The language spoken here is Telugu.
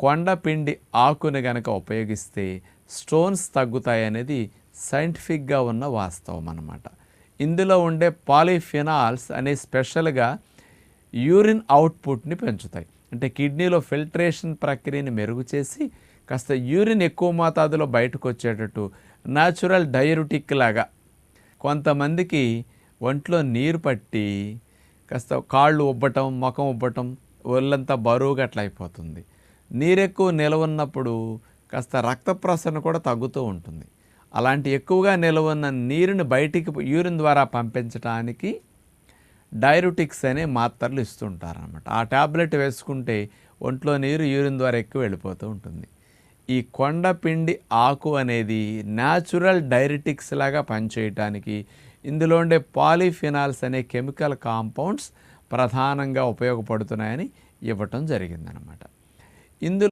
కొండపిండి ఆకుని గనక ఉపయోగిస్తే స్టోన్స్ తగ్గుతాయి అనేది సైంటిఫిక్గా ఉన్న వాస్తవం అన్నమాట. ఇందులో ఉండే పాలిఫినాల్స్ అనే స్పెషల్గా యూరిన్ అవుట్పుట్ని పెంచుతాయి. అంటే కిడ్నీలో ఫిల్టరేషన్ ప్రక్రియని మెరుగు చేసి కాస్త యూరిన్ ఎక్కువ మోతాదులో బయటకు వచ్చేటట్టు న్యాచురల్ డయరుటిక్ లాగా కొంతమందికి ఒంట్లో నీరు పట్టి కాస్త కాళ్ళు ఉబ్బటం ముఖం ఉబ్బటం ఒళ్ళంతా బరువుగా అట్లా అయిపోతుంది. నీరు ఎక్కువ ఉన్నప్పుడు కాస్త రక్త ప్రసరణ కూడా తగ్గుతూ ఉంటుంది. అలాంటి ఎక్కువగా నిలవన్న నీరుని బయటికి యూరిన్ ద్వారా పంపించడానికి డైరుటిక్స్ అనే మాత్రలు ఇస్తుంటారనమాట ఆ ట్యాబ్లెట్ వేసుకుంటే ఒంట్లో నీరు యూరిన్ ద్వారా ఎక్కువ వెళ్ళిపోతూ ఉంటుంది. ఈ కొండపిండి ఆకు అనేది న్యాచురల్ డైరిటిక్స్ లాగా పనిచేయటానికి ఇందులో ఉండే పాలిఫినాల్స్ అనే కెమికల్ కాంపౌండ్స్ ప్రధానంగా ఉపయోగపడుతున్నాయని ఇవ్వటం జరిగిందనమాట ఇందులో